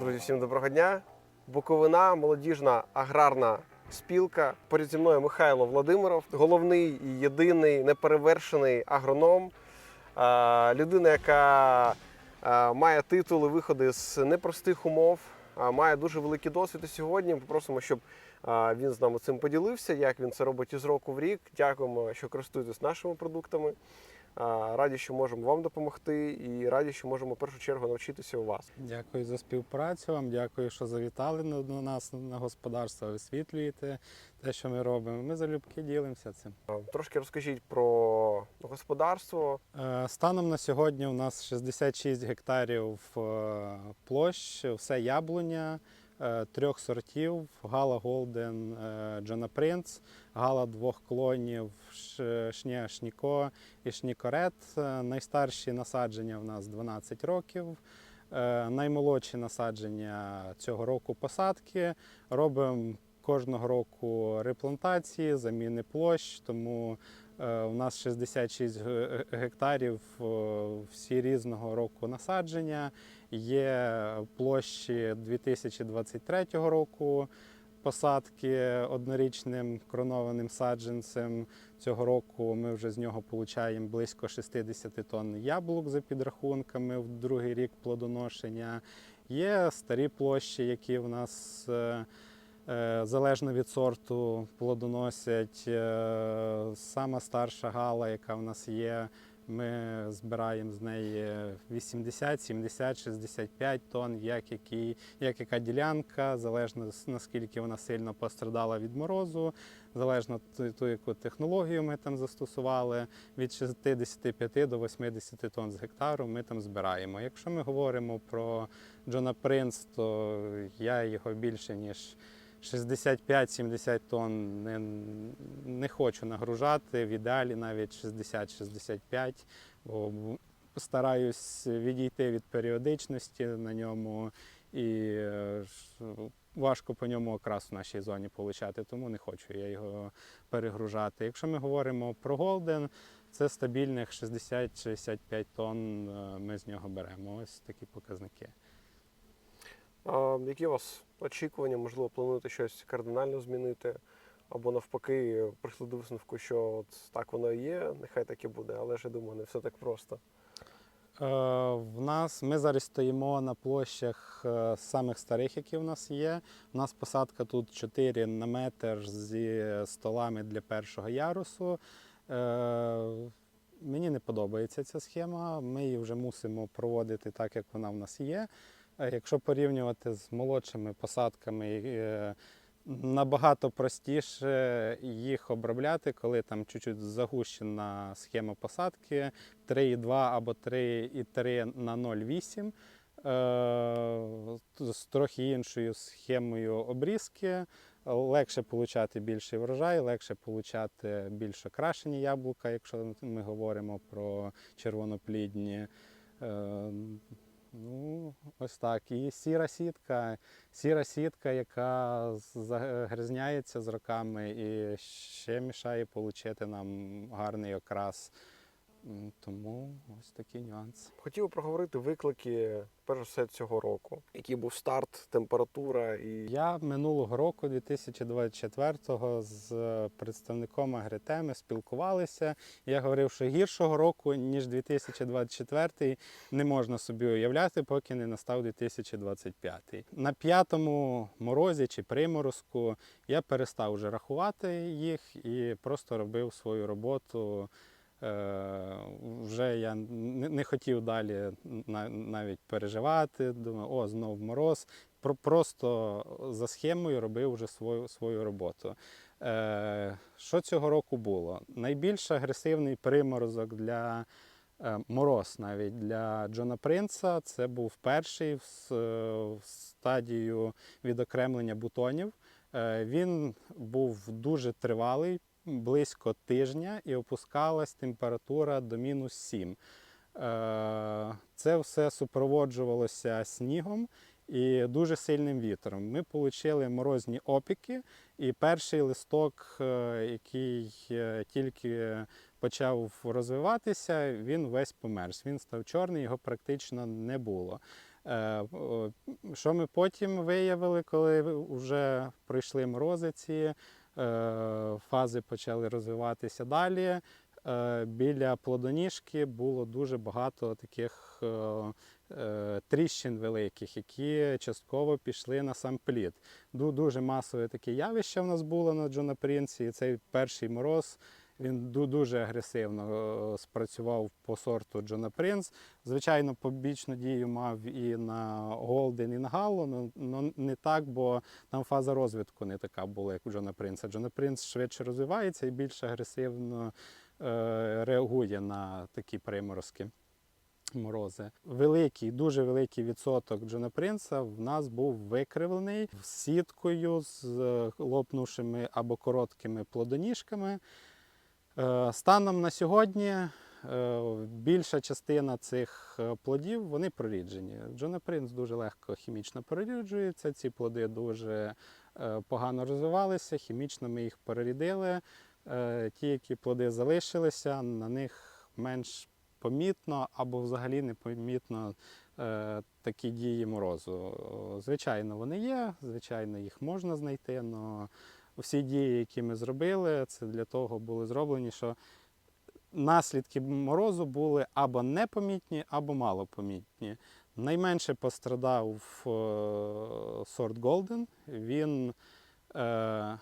Друзі, всім доброго дня. Буковина, молодіжна аграрна спілка. Поряд зі мною Михайло Владимиров, головний і єдиний неперевершений агроном. Людина, яка має титули виходи з непростих умов, має дуже великий досвід. І сьогодні попросимо, щоб він з нами цим поділився, як він це робить із року в рік. Дякуємо, що користуєтесь нашими продуктами. Раді, що можемо вам допомогти, і раді, що можемо в першу чергу навчитися у вас. Дякую за співпрацю вам. Дякую, що завітали на- до нас на господарство, висвітлюєте те, що ми робимо. Ми залюбки ділимося цим. Трошки розкажіть про господарство. Е, Станом на сьогодні у нас 66 гектарів е, площ, все яблуня трьох сортів: Гала Голден, е, Джона Принц, Гала двох клонів, Шня Шніко і Шнікорет. Е, Найстарші насадження в нас 12 років. Е, Наймолодші насадження цього року посадки. Робимо кожного року реплантації, заміни площ, тому е, у нас 66 ге- гектарів е, всі різного року насадження. Є площі 2023 року посадки однорічним кронованим саджанцем. Цього року ми вже з нього отримуємо близько 60 тонн яблук за підрахунками в другий рік плодоношення. Є старі площі, які в нас е, е, залежно від сорту плодоносять. Е, Сама старша гала, яка в нас є, ми збираємо з неї 80, 70, 65 тонн, як, який, як яка ділянка, залежно наскільки вона сильно пострадала від морозу, залежно ту, ту, яку технологію ми там застосували, від 65 до 80 тонн з гектару ми там збираємо. Якщо ми говоримо про Джона Принц, то я його більше ніж 65-70 тонн не, не хочу нагружати. В ідеалі навіть 60-65, бо стараюсь відійти від періодичності на ньому і е, важко по ньому окрас в нашій зоні получати, тому не хочу я його перегружати. Якщо ми говоримо про Голден, це стабільних 60-65 тонн е, ми з нього беремо. Ось такі показники. А, Які у вас очікування? Можливо, плануєте щось кардинально змінити? Або навпаки, прийшли до висновку, що от так воно і є, нехай так і буде, але ж я думаю, не все так просто. Е, В нас ми зараз стоїмо на площах е, самих старих, які в нас є. У нас посадка тут 4 на метр зі столами для першого ярусу. Е, Мені не подобається ця схема. Ми її вже мусимо проводити так, як вона в нас є. Е, Якщо порівнювати з молодшими посадками, е, набагато простіше їх обробляти, коли там чуть-чуть загущена схема посадки. 3,2 або 3,3 на 0,8 е, з трохи іншою схемою обрізки. Легше отримати більший врожай, легше отримати більш окрашені яблука, якщо ми говоримо про червоноплідні. Ну, ось так. І сіра сітка, сіра сітка, яка загрізняється з роками і ще мішає отримати нам гарний окрас. Тому ось такий нюанс. Хотів проговорити виклики, перш за все, цього року. Який був старт, температура і Я минулого року, 2024-го, з представником Агритеми спілкувалися. Я говорив, що гіршого року, ніж 2024 не можна собі уявляти, поки не настав 2025. На п'ятому морозі чи приморозку я перестав вже рахувати їх і просто робив свою роботу. Е, Вже я не хотів далі навіть переживати. Думаю, о, знов мороз. Просто за схемою робив вже свою, свою роботу. Е, Що цього року було? Найбільш агресивний приморозок для е, мороз навіть для Джона Принца це був перший в, стадію відокремлення бутонів. Він був дуже тривалий, близько тижня, і опускалась температура до мінус 7. Е, Це все супроводжувалося снігом і дуже сильним вітром. Ми отримали морозні опіки, і перший листок, е, який е, тільки почав розвиватися, він весь померз. Він став чорний, його практично не було. Що ми потім виявили, коли вже пройшли морози ці, е, фази почали розвиватися далі. Е, Біля плодоніжки було дуже багато таких е, е, тріщин великих, які частково пішли на сам плід. Ду- Дуже масове таке явище в нас було на Джона Принці. І цей перший мороз він дуже агресивно е, спрацював по сорту Джона Принц. Звичайно, побічну дію мав і на Голден, і на Галло, але не так, бо там фаза розвитку не така була, як у Джона Принца. Джона Принц швидше розвивається і більш агресивно е, реагує на такі приморозки. Морози. Великий, дуже великий відсоток Джона Принца в нас був викривлений сіткою з е, лопнувшими або короткими плодоніжками. Е, Станом на сьогодні е, більша частина цих е, плодів вони проріджені. Джона Принц дуже легко хімічно проріджується. Ці плоди дуже погано розвивалися, хімічно ми їх перерідили. Ті, які плоди залишилися, на них менш помітно або взагалі не помітно е, такі дії морозу. Звичайно, вони є, звичайно, їх можна знайти, але всі дії, які ми зробили, це для того були зроблені, що наслідки морозу були або непомітні, або малопомітні. Найменше пострадав е, сорт Golden. Він е,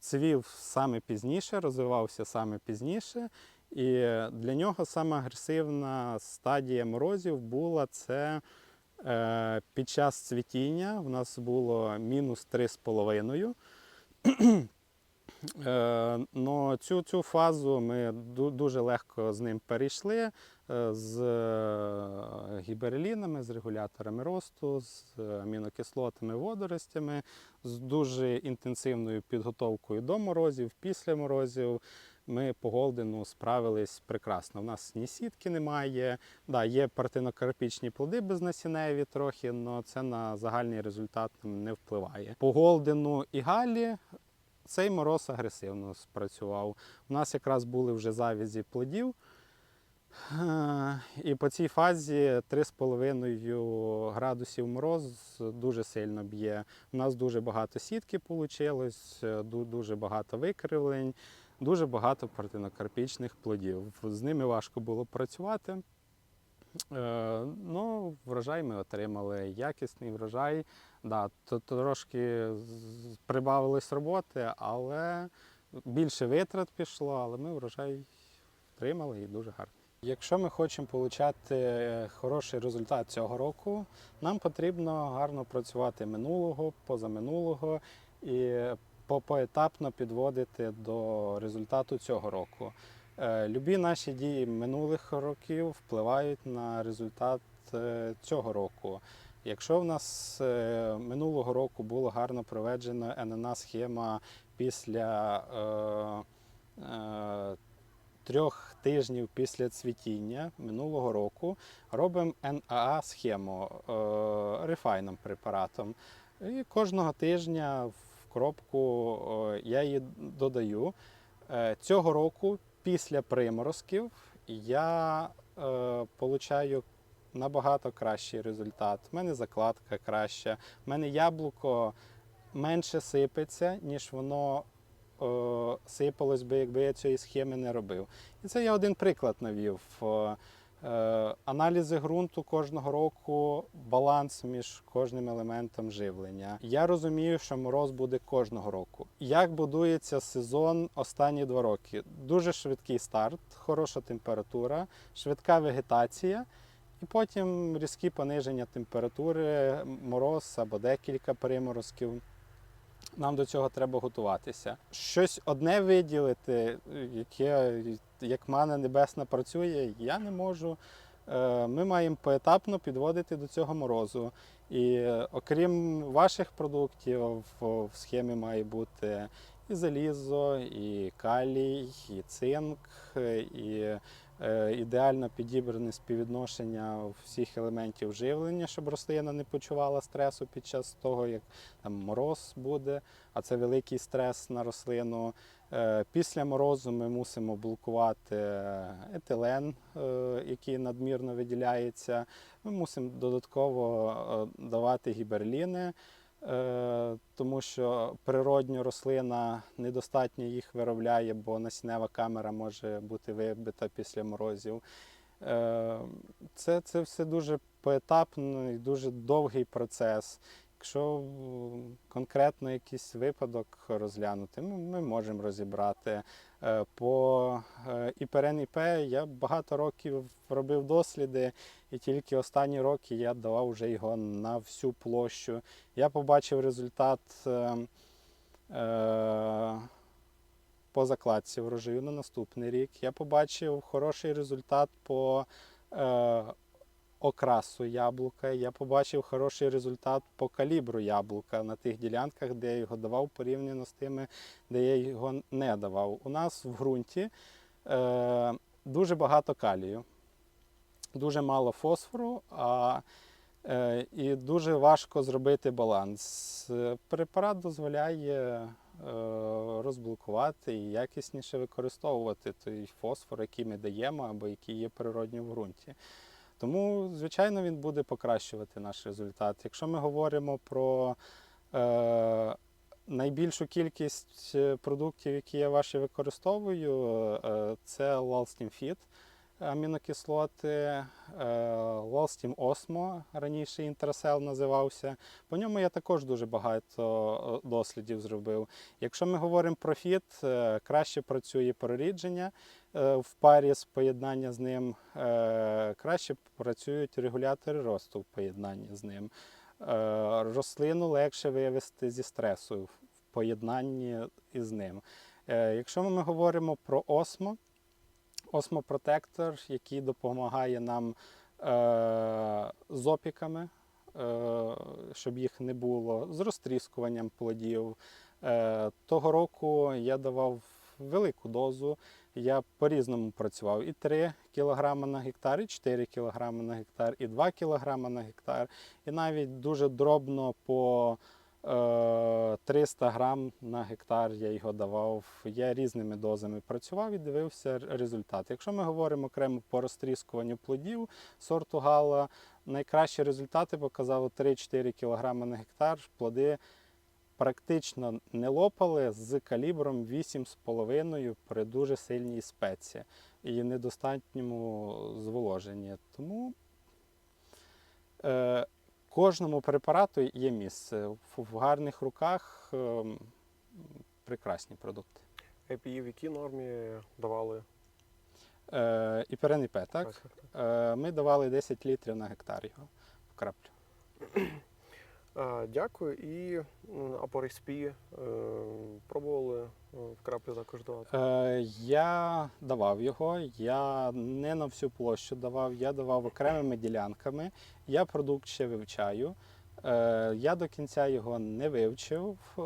цвів саме пізніше, розвивався саме пізніше. І для нього саме агресивна стадія морозів була це е, під час цвітіння. У нас було мінус 3,5. Е, но цю, цю фазу ми дуже легко з ним перейшли е, з гіберлінами, з регуляторами росту, з амінокислотами, водоростями, з дуже інтенсивною підготовкою до морозів, після морозів. Ми по Голдену справились прекрасно. У нас ні сітки немає. Да, є партинокарпічні плоди безнасінневі трохи, але це на загальний результат не впливає. По Голдену і Галі цей мороз агресивно спрацював. У нас якраз були вже завязі плодів. Е, І по цій фазі 3,5 градусів мороз дуже сильно б'є. У нас дуже багато сітки вийшло, дуже багато викривлень, дуже багато партинокарпічних плодів. З ними важко було працювати. Е, Ну, врожай ми отримали, якісний врожай. Да, трошки прибавилось роботи, але більше витрат пішло, але ми врожай отримали і дуже гарно. Якщо ми хочемо отримати хороший результат цього року, нам потрібно гарно працювати минулого, позаминулого і поетапно підводити до результату цього року. Е, Любі наші дії минулих років впливають на результат е, цього року. Якщо в нас е, минулого року було гарно проведено ННА схема після е, е, трьох тижнів після цвітіння минулого року, робимо НАА схему е, рефайном препаратом. І кожного тижня в кропку е, я її додаю. Е, Цього року, після приморозків, я е, получаю набагато кращий результат. У мене закладка краща, у мене яблуко менше сипеться, ніж воно сипалось би, якби я цієї схеми не робив. І це я один приклад навів. Е, аналізи ґрунту кожного року, баланс між кожним елементом живлення. Я розумію, що мороз буде кожного року. Як будується сезон останні два роки? Дуже швидкий старт, хороша температура, швидка вегетація. І потім різкі пониження температури, мороз або декілька приморозків. Нам до цього треба готуватися. Щось одне виділити, яке як мана небесна працює, я не можу. Е, Ми маємо поетапно підводити до цього морозу. І е, окрім ваших продуктів, в схемі має бути і залізо, і калій, і цинк, і Ідеально підібране співвідношення всіх елементів живлення, щоб рослина не почувала стресу під час того, як там мороз буде, а це великий стрес на рослину. Е, Після морозу ми мусимо блокувати етилен, е, який надмірно виділяється. Ми мусимо додатково е, давати гіберліни, е, тому що природньо рослина недостатньо їх виробляє, бо насіннева камера може бути вибита після морозів. Е, Це, це все дуже поетапно і дуже довгий процес. Якщо конкретно якийсь випадок розглянути, ми, ми можемо розібрати. Е, По е, іперен ІП я багато років робив досліди, і тільки останні роки я давав вже його на всю площу. Я побачив результат е, е, по закладці врожаю на наступний рік. Я побачив хороший результат по е, окрасу яблука. Я побачив хороший результат по калібру яблука на тих ділянках, де я його давав порівняно з тими, де я його не давав. У нас в ґрунті е, дуже багато калію, дуже мало фосфору. А Е, І дуже важко зробити баланс. Препарат дозволяє е, розблокувати і якісніше використовувати той фосфор, який ми даємо або який є природньо в ґрунті. Тому, звичайно, він буде покращувати наш результат. Якщо ми говоримо про е, найбільшу кількість е, продуктів, які я ваші використовую, е, це Lalstim Fit амінокислоти, е, Lalstim Osmo, раніше Інтерсел називався. По ньому я також дуже багато е, дослідів зробив. Якщо ми говоримо про фіт, е, краще працює прорідження в парі з поєднання з ним, краще працюють регулятори росту в поєднанні з ним. Рослину легше вивести зі стресу в поєднанні із ним. Якщо ми говоримо про осмо, осмопротектор, який допомагає нам е, з опіками, е, щоб їх не було, з розтріскуванням плодів. Е, того року я давав велику дозу. Я по-різному працював і 3 кг на гектар, і 4 кг на гектар, і 2 кг на гектар, і навіть дуже дробно по 300 грам на гектар я його давав. Я різними дозами працював і дивився результат. Якщо ми говоримо окремо по розтріскуванню плодів сорту гала, найкращі результати показали 3-4 кг на гектар. Плоди практично не лопали з калібром 8,5 при дуже сильній спеці і недостатньому зволоженні. Тому е, кожному препарату є місце. В, в гарних руках е, прекрасні продукти. ЕПІ в якій нормі давали? Е, і перен ІП, так? так, так. Е, ми давали 10 літрів на гектар його в краплю. Дякую. І м, Апоріспі е, пробували е, в краплі також. Е, я давав його, я не на всю площу давав, я давав окремими ділянками. Я продукт ще вивчаю. Е, я до кінця його не вивчив, е,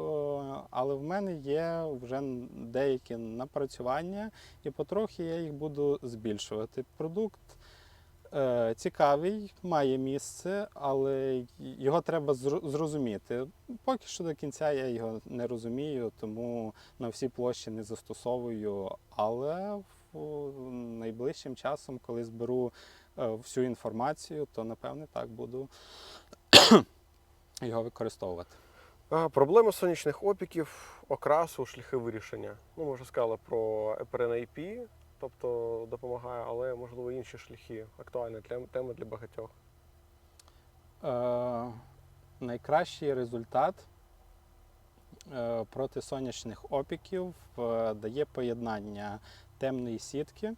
але в мене є вже деякі напрацювання, і потрохи я їх буду збільшувати. Продукт е, цікавий, має місце, але його треба зрозуміти. Поки що до кінця я його не розумію, тому на всі площі не застосовую. Але найближчим часом, коли зберу е, всю інформацію, то напевне так буду його використовувати. А, проблеми сонячних опіків, окрасу, шляхи вирішення. Ну, ми вже сказали про IP, тобто допомагає, але можливо інші шляхи актуальна тем- тема для багатьох. Е, найкращий результат е, проти сонячних опіків е, дає поєднання темної сітки,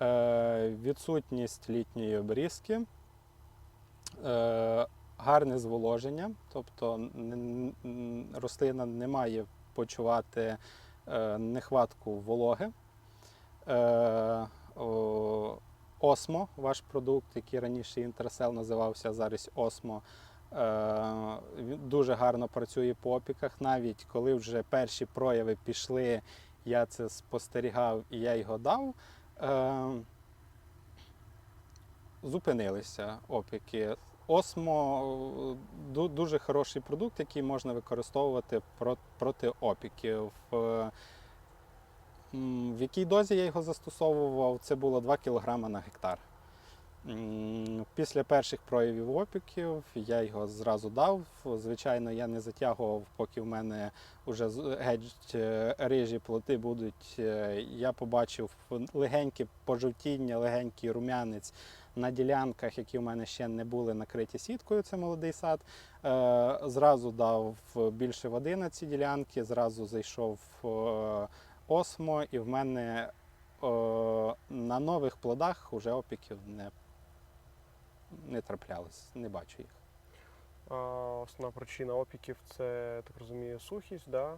е, відсутність літньої обрізки, е, гарне зволоження, тобто рослина не має почувати е, нехватку вологи. Е, Осмо, ваш продукт, який раніше Інтерсел називався, зараз Осмо. е, Він дуже гарно працює по опіках. Навіть коли вже перші прояви пішли, я це спостерігав і я його дав. Е, зупинилися опіки. Осмо е, дуже хороший продукт, який можна використовувати проти опіків. В якій дозі я його застосовував? Це було 2 кг на гектар. Після перших проявів опіків я його зразу дав. Звичайно, я не затягував, поки в мене вже геть е, рижі плоти будуть. Е, Я побачив легеньке пожовтіння, легенький рум'янець на ділянках, які в мене ще не були накриті сіткою. Це молодий сад. Е, Зразу дав більше води на ці ділянки, зразу зайшов осмо, і в мене е, на нових плодах вже опіків не, не траплялось, не бачу їх. А, основна причина опіків це, так розумію, сухість, да?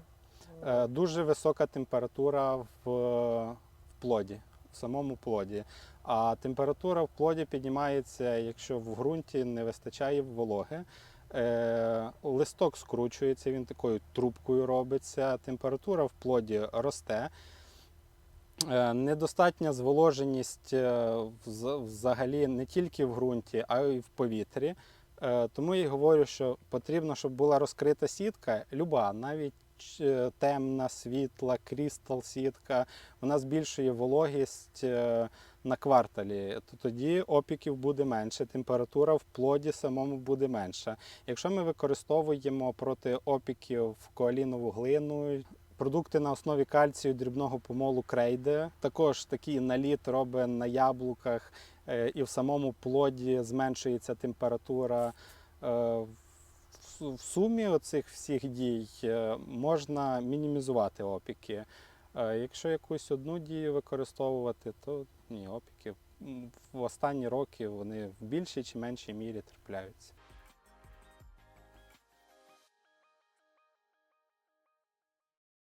Е, Дуже висока температура в, в плоді, в самому плоді. А температура в плоді піднімається, якщо в ґрунті не вистачає вологи. Е, листок скручується, він такою трубкою робиться, температура в плоді росте. Е, Недостатня зволоженість е, вз- взагалі не тільки в ґрунті, а й в повітрі. Е, Тому я й говорю, що потрібно, щоб була розкрита сітка, люба, навіть темна, світла, крістал сітка, вона збільшує вологість е, на кварталі. То тоді опіків буде менше, температура в плоді самому буде менша. Якщо ми використовуємо проти опіків коалінову глину, продукти на основі кальцію дрібного помолу крейде, також такий наліт робить на яблуках е, і в самому плоді зменшується температура. В сумі оцих всіх дій е, можна мінімізувати опіки. Е, Якщо якусь одну дію використовувати, то ні, опіки в останні роки вони в більшій чи меншій мірі трапляються.